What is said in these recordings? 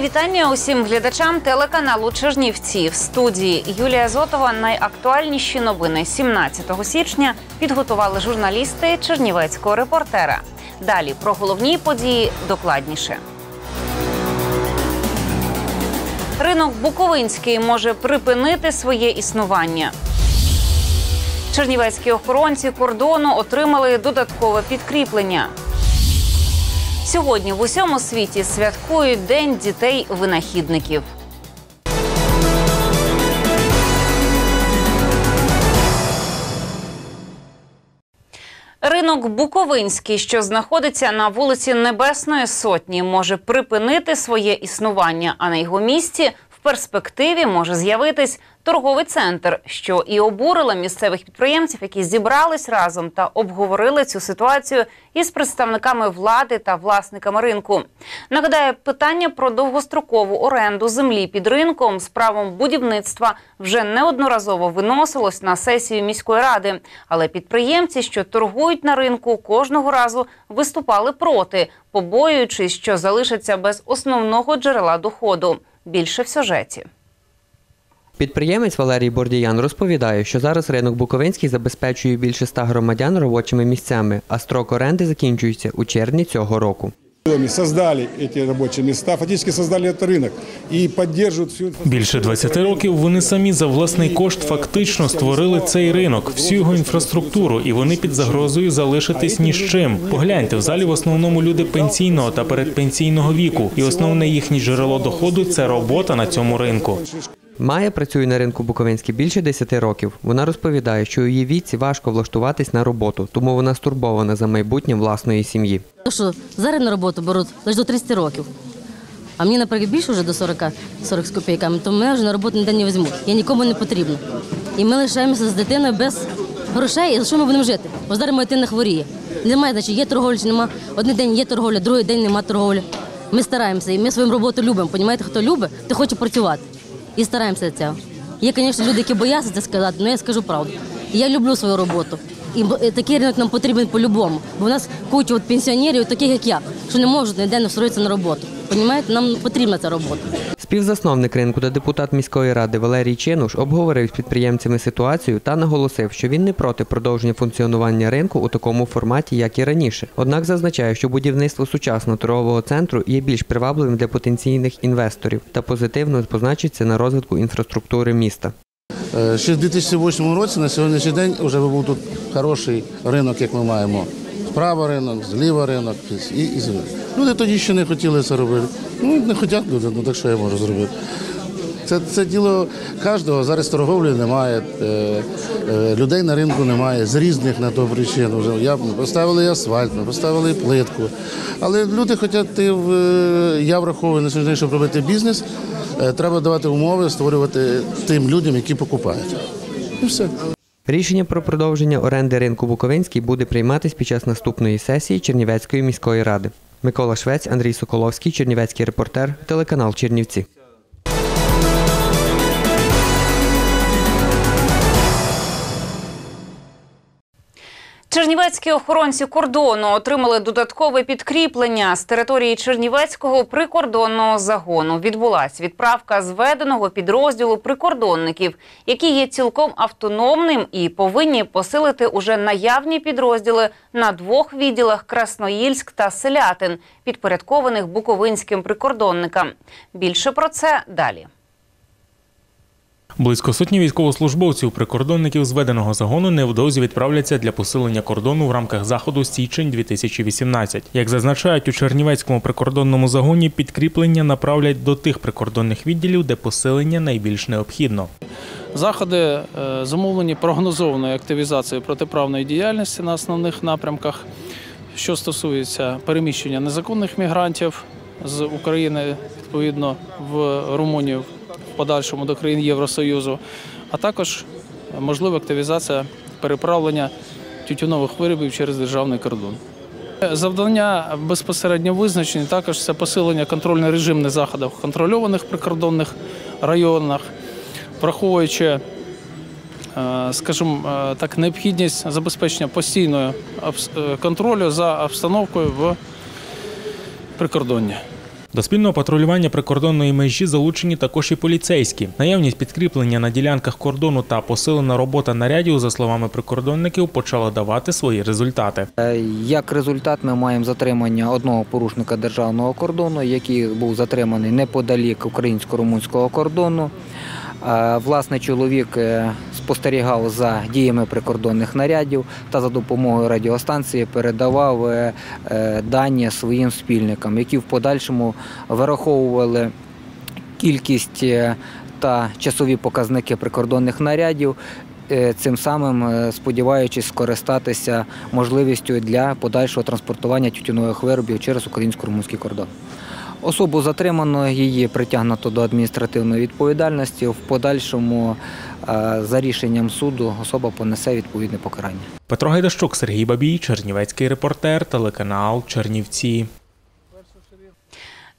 Вітання усім глядачам телеканалу Чернівці в студії Юлія Зотова. Найактуальніші новини 17 січня підготували журналісти Чернівецького репортера. Далі про головні події докладніше. Ринок Буковинський може припинити своє існування. Чернівецькі охоронці кордону отримали додаткове підкріплення. Сьогодні в усьому світі святкують День дітей-винахідників. Ринок Буковинський, що знаходиться на вулиці Небесної Сотні, може припинити своє існування, а на його місці перспективі може з'явитись торговий центр, що і обурило місцевих підприємців, які зібрались разом та обговорили цю ситуацію із представниками влади та власниками ринку. Нагадаю, питання про довгострокову оренду землі під ринком з правом будівництва вже неодноразово виносилось на сесію міської ради, але підприємці, що торгують на ринку, кожного разу виступали проти, побоюючись, що залишаться без основного джерела доходу. Більше в сюжеті. Підприємець Валерій Бордіян розповідає, що зараз ринок Буковинський забезпечує більше ста громадян робочими місцями, а строк оренди закінчується у червні цього року. Создали эти робочі місця, фактично создали этот ринок і підтримують всю Більше 20 років вони самі за власний кошт фактично створили цей ринок, всю його інфраструктуру, і вони під загрозою залишитись ні з чим. Погляньте, в залі в основному люди пенсійного та передпенсійного віку, і основне їхнє джерело доходу це робота на цьому ринку. Майя працює на ринку Буковинський більше 10 років. Вона розповідає, що у її віці важко влаштуватись на роботу, тому вона стурбована за майбутнє власної сім'ї. То, що зараз на роботу беруть лише до 30 років. А мені, наприклад, більше вже до 40, 40 з копійками, то мене вже на роботу ніде не візьмуть. Я нікому не потрібна. І ми лишаємося з дитиною без грошей. І за що ми будемо жити? Бо зараз моя дитина хворіє. Немає, значить, є торговля чи нема. Один день є торговля, другий день нема торговлі. Ми стараємося, і ми свою роботу любимо. Понімаєте, хто любить, то хоче працювати. І стараємося це. Є, звісно, люди, які бояться це сказати, але я скажу правду. Я люблю свою роботу. І і такий ринок нам потрібен по-любому. Бо у нас куча от пенсіонерів, таких як я, що не можуть ніде не встроїтися на роботу. Понімаєте, нам потрібна ця робота. Співзасновник ринку та депутат міської ради Валерій Чинуш обговорив з підприємцями ситуацію та наголосив, що він не проти продовження функціонування ринку у такому форматі, як і раніше. Однак зазначає, що будівництво сучасного торгового центру є більш привабливим для потенційних інвесторів та позитивно позначиться на розвитку інфраструктури міста. Е, Ще в 2008 році на сьогоднішній день вже був тут хороший ринок, як ми маємо. Справа ринок, зліва ринок. І, і зліва. Люди тоді ще не хотіли це робити. Ну, не хочуть люди, ну так що я можу зробити. Це, це діло кожного. Зараз торговлі немає, е, е, людей на ринку немає, з різних на то причин. Вже я, поставили асфальт, ми поставили плитку. Але люди хочуть, йти в, е, я враховую на сьогодні, щоб робити бізнес, е, треба давати умови, створювати тим людям, які покупають. І все. Рішення про продовження оренди ринку Буковинський буде прийматись під час наступної сесії Чернівецької міської ради. Микола Швець, Андрій Соколовський, Чернівецький репортер, телеканал Чернівці. Чернівецькі охоронці кордону отримали додаткове підкріплення з території Чернівецького прикордонного загону. Відбулась відправка зведеного підрозділу прикордонників, які є цілком автономним і повинні посилити уже наявні підрозділи на двох відділах Красноїльськ та Селятин, підпорядкованих буковинським прикордонникам. Більше про це далі. Близько сотні військовослужбовців прикордонників зведеного загону невдовзі відправляться для посилення кордону в рамках заходу Січень 2018 Як зазначають у Чернівецькому прикордонному загоні, підкріплення направлять до тих прикордонних відділів, де посилення найбільш необхідно. Заходи е, замовлені прогнозованою активізацією протиправної діяльності на основних напрямках що стосується переміщення незаконних мігрантів з України відповідно в Румунію подальшому до країн Євросоюзу, а також можлива активізація переправлення тютюнових виробів через державний кордон. Завдання безпосередньо визначені також це посилення контрольно-режимних заходів в контрольованих прикордонних районах, враховуючи, е, скажімо е, так, необхідність забезпечення постійного е, контролю за обстановкою в прикордонні. До спільного патрулювання прикордонної межі залучені також і поліцейські. Наявність підкріплення на ділянках кордону та посилена робота нарядів, за словами прикордонників, почала давати свої результати. Е, Як результат, ми маємо затримання одного порушника державного кордону, який був затриманий неподалік українсько-румунського кордону. Е, Власне, чоловік е, спостерігав за діями прикордонних нарядів та за допомогою радіостанції передавав е, дані своїм спільникам, які в подальшому вираховували кількість та часові показники прикордонних нарядів, цим самим сподіваючись скористатися можливістю для подальшого транспортування тютюнових виробів через українсько-румунський кордон. Особу затримано, її притягнуто до адміністративної відповідальності. В подальшому е, за рішенням суду особа понесе відповідне покарання. Петро Гайдащук, Сергій Бабій, Чернівецький репортер, телеканал Чернівці.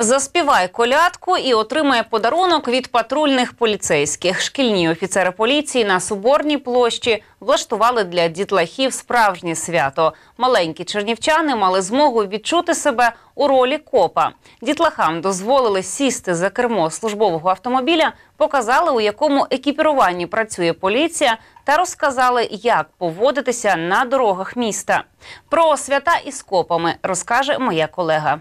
Заспівай колядку і отримає подарунок від патрульних поліцейських. Шкільні офіцери поліції на Соборній площі влаштували для дітлахів справжнє свято. Маленькі чернівчани мали змогу відчути себе у ролі копа. Дітлахам дозволили сісти за кермо службового автомобіля, показали, у якому екіпіруванні працює поліція, та розказали, як поводитися на дорогах міста. Про свята із копами розкаже моя колега.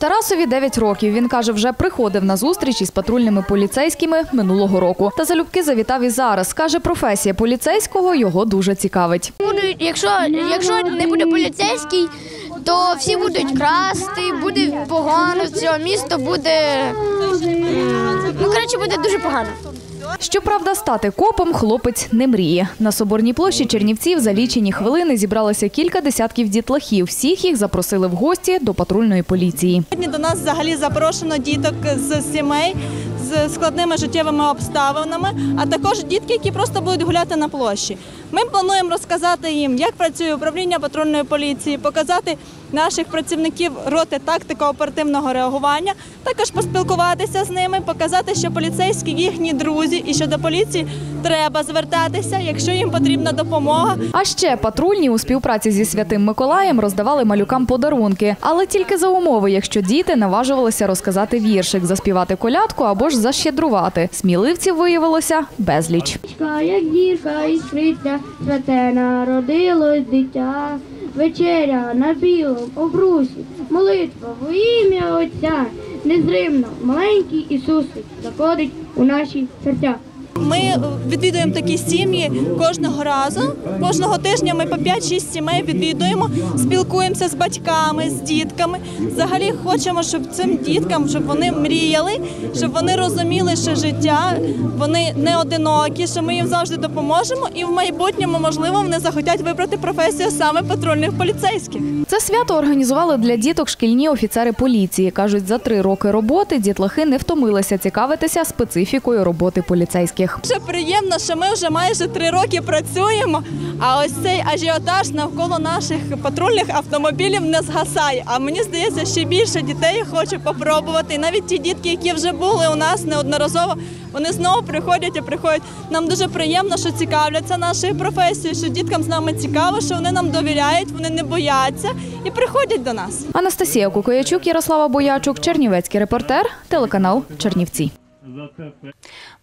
Тарасові 9 років. Він каже, вже приходив на зустріч із патрульними поліцейськими минулого року. Та залюбки завітав і зараз. Каже, професія поліцейського його дуже цікавить. Будуть, якщо, якщо не буде поліцейський, то всі будуть красти, буде погано, все місто буде. Ну, коротше, буде дуже погано. Щоправда, стати копом хлопець не мріє. На соборній площі Чернівців за лічені хвилини зібралося кілька десятків дітлахів. Всіх їх запросили в гості до патрульної поліції. Сьогодні до нас взагалі запрошено діток з сімей з складними життєвими обставинами, а також дітки, які просто будуть гуляти на площі. Ми плануємо розказати їм, як працює управління патрульної поліції, показати наших працівників роти тактико-оперативного реагування, також поспілкуватися з ними, показати, що поліцейські їхні друзі і що до поліції треба звертатися, якщо їм потрібна допомога. А ще патрульні у співпраці зі святим Миколаєм роздавали малюкам подарунки, але тільки за умови, якщо діти наважувалися розказати віршик, заспівати колядку або ж защедрувати. Сміливців виявилося безліч. Як дірка іскриться, святе народилось дитя, вечеря на білому обрусі, молитва во ім'я Отця, незримно маленький Ісусик заходить у наші серця. Ми відвідуємо такі сім'ї кожного разу. Кожного тижня ми по 5-6 сімей відвідуємо, спілкуємося з батьками, з дітками. Взагалі хочемо, щоб цим діткам, щоб вони мріяли, щоб вони розуміли, що життя вони не одинокі, що ми їм завжди допоможемо, і в майбутньому, можливо, вони захотять вибрати професію саме патрульних поліцейських. Це свято організували для діток шкільні офіцери поліції. кажуть, за три роки роботи дітлахи не втомилися цікавитися специфікою роботи поліцейських. Дуже приємно, що ми вже майже три роки працюємо. А ось цей ажіотаж навколо наших патрульних автомобілів не згасає. А мені здається, ще більше дітей хоче попробувати. І навіть ті дітки, які вже були у нас неодноразово, вони знову приходять і приходять. Нам дуже приємно, що цікавляться нашою професією, що діткам з нами цікаво, що вони нам довіряють, вони не бояться і приходять до нас. Анастасія Кукоячук, Ярослава Боячук, Чернівецький репортер, телеканал Чернівці.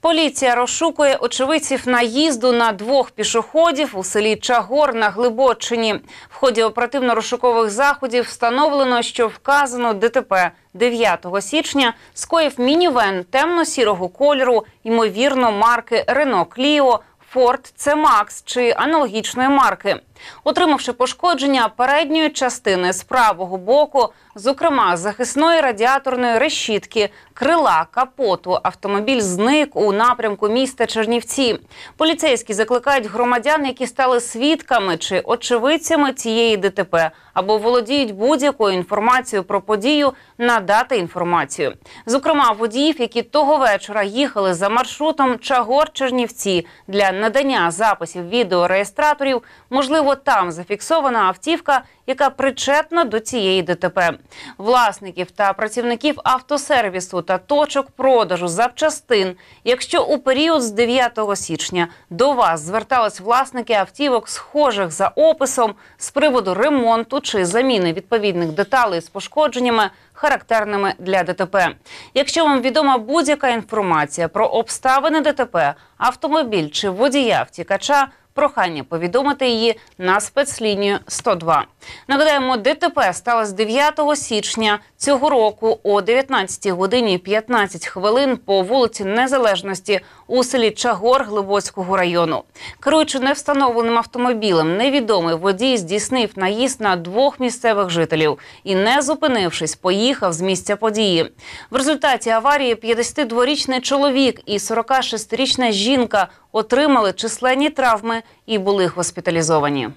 Поліція розшукує очевидців наїзду на двох пішоходів у селі Чагор на Глибочині. В ході оперативно-розшукових заходів встановлено, що вказано ДТП 9 січня скоїв мінівен темно-сірого кольору, ймовірно, марки Рено Кліо, Це Макс чи аналогічної марки. отримавши пошкодження передньої частини з правого боку, зокрема захисної радіаторної решітки, крила, капоту, автомобіль зник у напрямку міста Чернівці. Поліцейські закликають громадян, які стали свідками чи очевидцями цієї ДТП або володіють будь-якою інформацією про подію, надати інформацію. Зокрема, водіїв, які того вечора їхали за маршрутом Чагор-Чернівці для надання записів відеореєстраторів, можливо, там зафіксована автівка, яка причетна до цієї ДТП. Власників та працівників автосервісу та точок продажу запчастин, якщо у період з 9 січня до вас звертались власники автівок, схожих за описом з приводу ремонту чи заміни відповідних деталей з пошкодженнями, характерними для ДТП. Якщо вам відома будь-яка інформація про обставини ДТП, автомобіль чи водія втікача, прохання повідомити її на спецлінію 102. Нагадаємо, ДТП сталося 9 січня цього року о 19 годині 15 хвилин по вулиці Незалежності у селі Чагор Глибоцького району. Керуючи невстановленим автомобілем, невідомий водій здійснив наїзд на двох місцевих жителів і, не зупинившись, поїхав з місця події. В результаті аварії 52-річний чоловік і 46-річна жінка отримали численні травми і були госпіталізовані.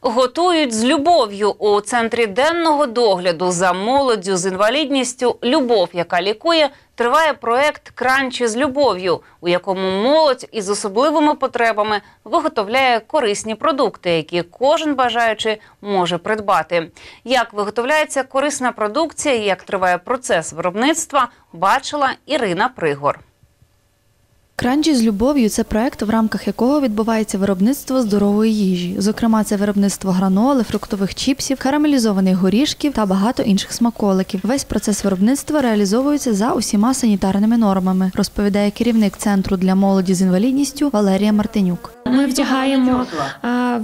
Готують з любов'ю у центрі денного догляду за молоддю з інвалідністю Любов, яка лікує, триває проект Кранчі з любов'ю, у якому молодь із особливими потребами виготовляє корисні продукти, які кожен бажаючий може придбати. Як виготовляється корисна продукція, і як триває процес виробництва, бачила Ірина Пригор. Кранчі з любов'ю це проект, в рамках якого відбувається виробництво здорової їжі. Зокрема, це виробництво граноли, фруктових чіпсів, карамелізованих горішків та багато інших смаколиків. Весь процес виробництва реалізовується за усіма санітарними нормами, розповідає керівник центру для молоді з інвалідністю Валерія Мартинюк. Ми вдягаємо а, а,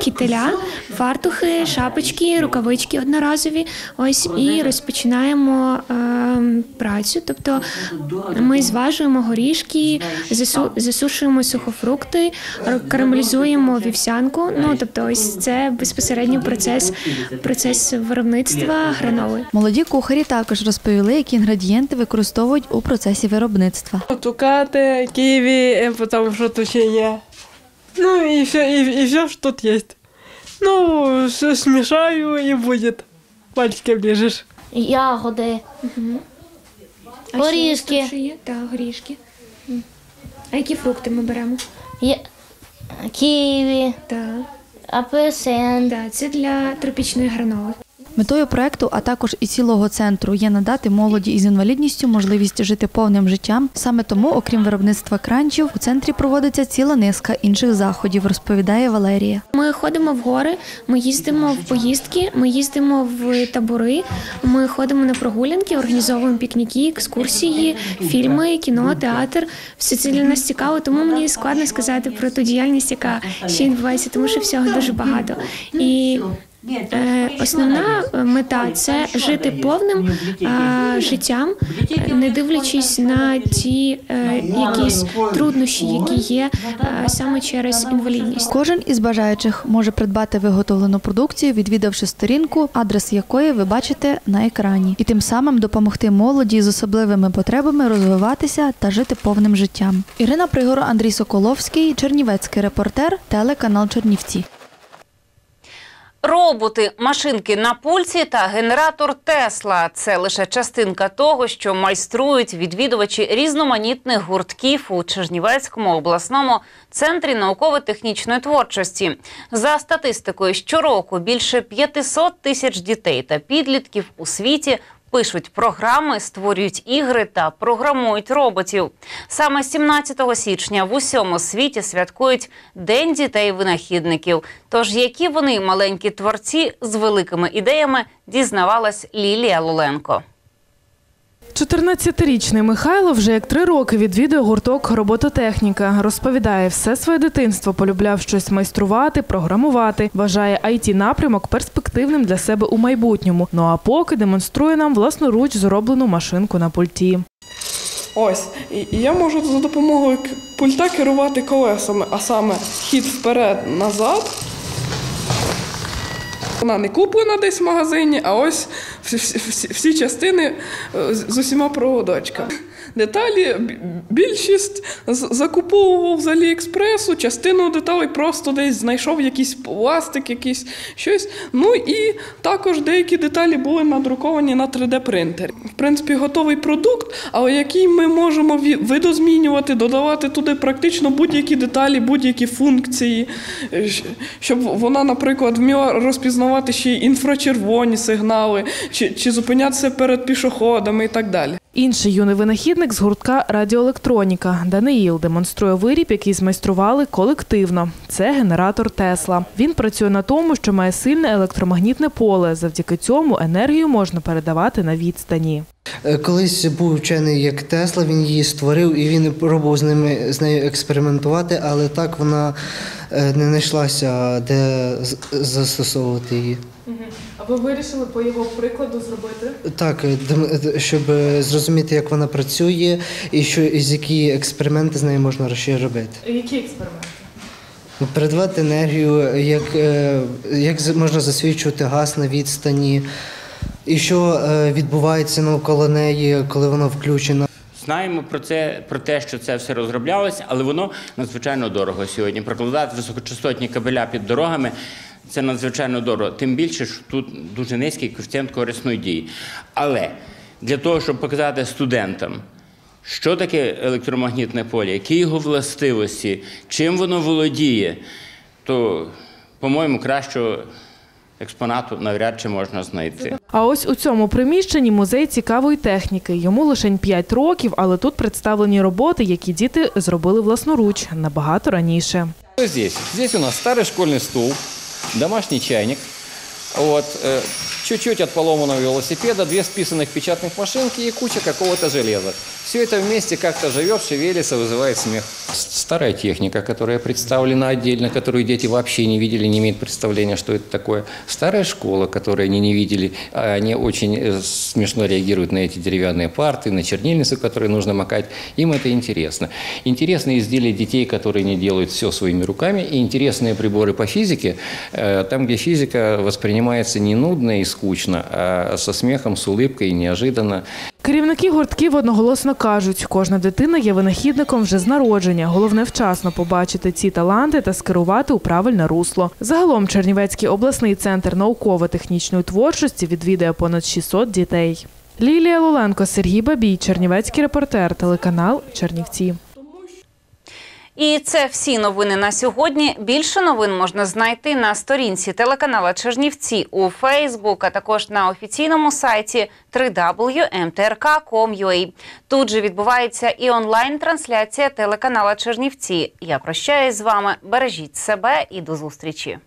кітеля, фартухи, шапочки, рукавички одноразові. Ось і розпочинаємо а, працю. Тобто ми зважуємо горішки, засу, засушуємо сухофрукти, карамелізуємо вівсянку. Ну тобто, ось це безпосередньо процес, процес виробництва граноли. Молоді кухарі також розповіли, які інгредієнти використовують у процесі виробництва. Цукаты, киви, э, потому что тут є. Ну и все, и, и все, что тут есть. Ну, все смешаю и будет. Пальчики оближешь. Ягоди. Горішки. Так, горішки. А які фрукти ми беремо? Є... Ківі, Так. апельсин. Так, це для тропічної граноли. Метою проекту, а також і цілого центру, є надати молоді із інвалідністю можливість жити повним життям. Саме тому, окрім виробництва кранчів, у центрі проводиться ціла низка інших заходів, розповідає Валерія. Ми ходимо в гори, ми їздимо в поїздки, ми їздимо в табори, ми ходимо на прогулянки, організовуємо пікніки, екскурсії, фільми, кіно, театр. Все це для нас цікаво, тому мені складно сказати про ту діяльність, яка ще відбувається, тому що всього дуже багато. І Основна мета це жити повним е, життям, е, не дивлячись на ті е, якісь труднощі, які є е, саме через інвалідність. Кожен із бажаючих може придбати виготовлену продукцію, відвідавши сторінку, адрес якої ви бачите на екрані, і тим самим допомогти молоді з особливими потребами розвиватися та жити повним життям. Ірина Пригор, Андрій Соколовський, Чернівецький репортер, телеканал Чернівці. Роботи, машинки на пульсі та генератор Тесла це лише частинка того, що майструють відвідувачі різноманітних гуртків у Чернівецькому обласному центрі науково-технічної творчості. За статистикою, щороку більше 500 тисяч дітей та підлітків у світі пишуть програми, створюють ігри та програмують роботів. Саме 17 січня в усьому світі святкують День дітей-винахідників. Тож, які вони маленькі творці з великими ідеями, дізнавалась Лілія Луленко. 14-річний Михайло вже як три роки відвідує гурток робототехніка. Розповідає, все своє дитинство полюбляв щось майструвати, програмувати. Вважає it напрямок перспективним для себе у майбутньому. Ну а поки демонструє нам власноруч зроблену машинку на пульті. Ось, я можу за допомогою пульта керувати колесами, а саме хід вперед-назад. Вона не куплена десь в магазині, а ось всі, всі, всі, частини е, з усіма проводочками. Деталі більшість закуповував з Аліекспресу, частину деталей просто десь знайшов якийсь пластик, якийсь щось. Ну і також деякі деталі були надруковані на 3D-принтері. В принципі, готовий продукт, але який ми можемо видозмінювати, додавати туди практично будь-які деталі, будь-які функції, е, щоб вона, наприклад, вміла розпізнавати ще й інфрачервоні сигнали, чи, чи зупинятися перед пішоходами і так далі. Інший юний винахідник з гуртка радіоелектроніка Даниїл демонструє виріб, який змайстрували колективно. Це генератор Тесла. Він працює на тому, що має сильне електромагнітне поле. Завдяки цьому енергію можна передавати на відстані. Е, Колись був вчений як Тесла, він її створив і він пробував з ними з нею експериментувати, але так вона е, не знайшлася, де з- застосовувати її. А ви вирішили по його прикладу зробити? Так, е, е, щоб е, зрозуміти, як вона працює, і що і з які експерименти з нею можна ще робити. Які експерименти? Ну, Передавати енергію, як, як з- можна засвічувати газ на відстані, і що відбувається навколо неї, коли вона включена. Знаємо про це, про те, що це все розроблялося, але воно надзвичайно дорого сьогодні. Прокладати високочастотні кабеля під дорогами це надзвичайно дорого. Тим більше, що тут дуже низький коефіцієнт корисної дії. Але для того, щоб показати студентам, що таке електромагнітне поле, які його властивості, чим воно володіє, то, по-моєму, кращого експонату навряд чи можна знайти. А ось у цьому приміщенні музей цікавої техніки. Йому лише 5 років, але тут представлені роботи, які діти зробили власноруч набагато раніше. Здесь? Здесь у нас старый школьный стул, домашний чайник, вот, э, чуть-чуть от поломанного велосипеда, две списанных печатных машинки и куча какого-то железа. Все это вместе как-то живет, шевелится, вызывает смех. Старая техника, которая представлена отдельно, которую дети вообще не видели, не имеют представления, что это такое. Старая школа, которую они не видели, а они очень э, смешно реагируют на эти деревянные парты, на чернильницу, которую нужно макать. Им это интересно. Интересные изделия детей, которые не делают все своими руками, и интересные приборы по физике, э, там, где физика воспринимается не нудно и скучно, а со смехом, с улыбкой, и неожиданно. Керівники гуртків одноголосно кажуть, кожна дитина є винахідником вже з народження. Головне вчасно побачити ці таланти та скерувати у правильне русло. Загалом Чернівецький обласний центр науково-технічної творчості відвідує понад 600 дітей. Лілія Луленко, Сергій Бабій, Чернівецький репортер, телеканал Чернівці. І це всі новини на сьогодні. Більше новин можна знайти на сторінці телеканала Чернівці у Фейсбук, а також на офіційному сайті www.mtrk.com.ua. Тут же відбувається і онлайн-трансляція телеканала Чернівці. Я прощаюсь з вами. Бережіть себе і до зустрічі.